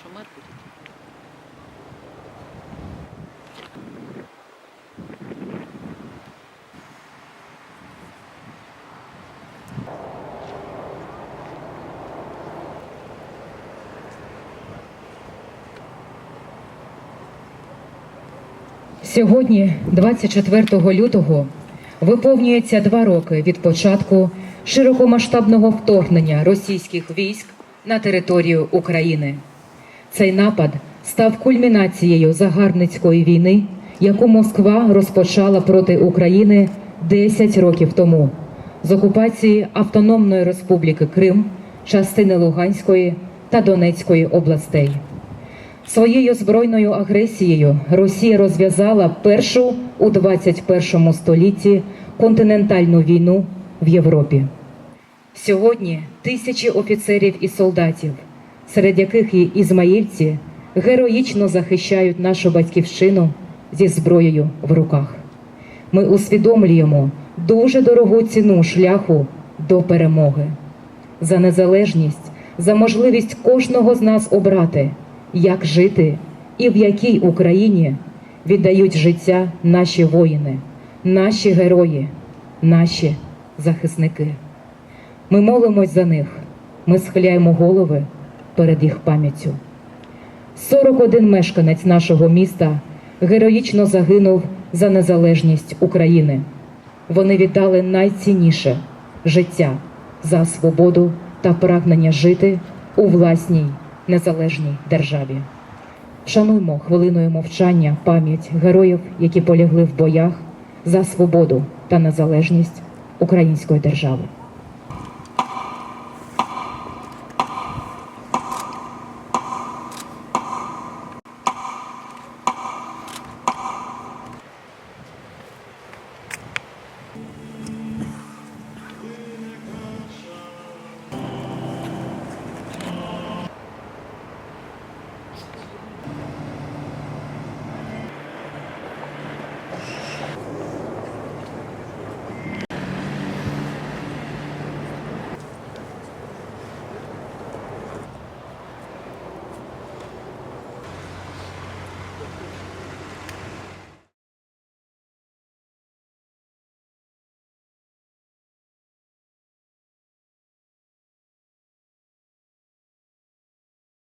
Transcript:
що мир буде. Сьогодні, 24 лютого, виповнюється два роки від початку широкомасштабного вторгнення російських військ на територію України. Цей напад став кульмінацією загарбницької війни, яку Москва розпочала проти України 10 років тому з окупації Автономної Республіки Крим, частини Луганської та Донецької областей. Своєю збройною агресією Росія розв'язала першу у 21 столітті континентальну війну в Європі. Сьогодні тисячі офіцерів і солдатів, серед яких і ізмаїльці, героїчно захищають нашу батьківщину зі зброєю в руках. Ми усвідомлюємо дуже дорогу ціну шляху до перемоги за незалежність, за можливість кожного з нас обрати, як жити і в якій Україні віддають життя наші воїни, наші герої, наші захисники. Ми молимось за них, ми схиляємо голови перед їх пам'яттю. 41 мешканець нашого міста героїчно загинув за незалежність України. Вони віддали найцінніше життя за свободу та прагнення жити у власній незалежній державі. Шануймо хвилиною мовчання пам'ять героїв, які полягли в боях за свободу та незалежність української держави.